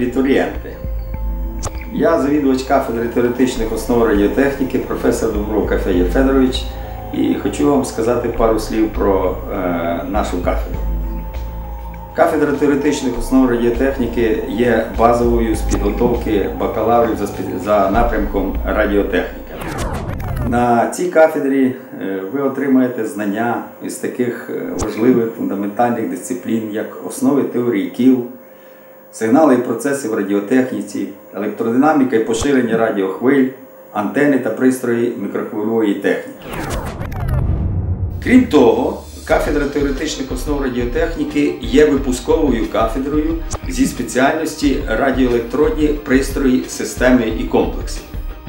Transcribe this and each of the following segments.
абітурієнти. Я завідувач кафедри теоретичних основ радіотехніки, професор Добров Кафеє Федорович, і хочу вам сказати пару слів про е, нашу кафедру. Кафедра теоретичних основ радіотехніки є базовою з підготовки бакалаврів за, за напрямком радіотехніка. На цій кафедрі е, ви отримаєте знання із таких е, важливих фундаментальних дисциплін, як основи теорії кіл, сигнали і процеси в радіотехніці, електродинаміка і поширення радіохвиль, антени та пристрої мікрохвильової техніки. Крім того, кафедра теоретичних основ радіотехніки є випусковою кафедрою зі спеціальності радіоелектронні пристрої, системи і комплекси.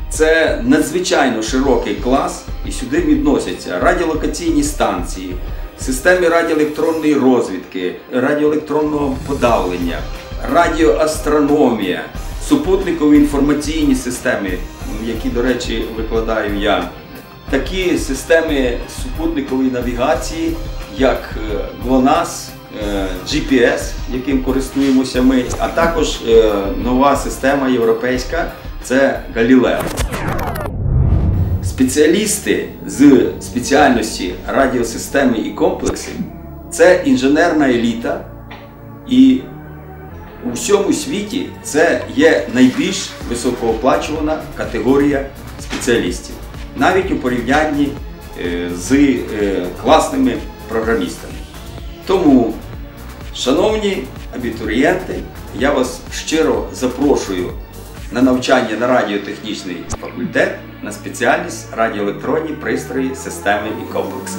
Це надзвичайно широкий клас, і сюди відносяться радіолокаційні станції, системи радіоелектронної розвідки, радіоелектронного подавлення, радіоастрономія, супутникові інформаційні системи, які, до речі, викладаю я. Такі системи супутникової навігації, як е, GLONASS, е, GPS, яким користуємося ми, а також е, нова система європейська це Galileo. Спеціалісти з спеціальності радіосистеми і комплексів це інженерна еліта, і у всьому світі це є найбільш високооплачувана категорія спеціалістів, навіть у порівнянні е, з е, класними програмістами. Тому, шановні абітурієнти, я вас щиро запрошую на навчання на радіотехнічний факультет на спеціальність радіоелектронні пристрої, системи і комплекси.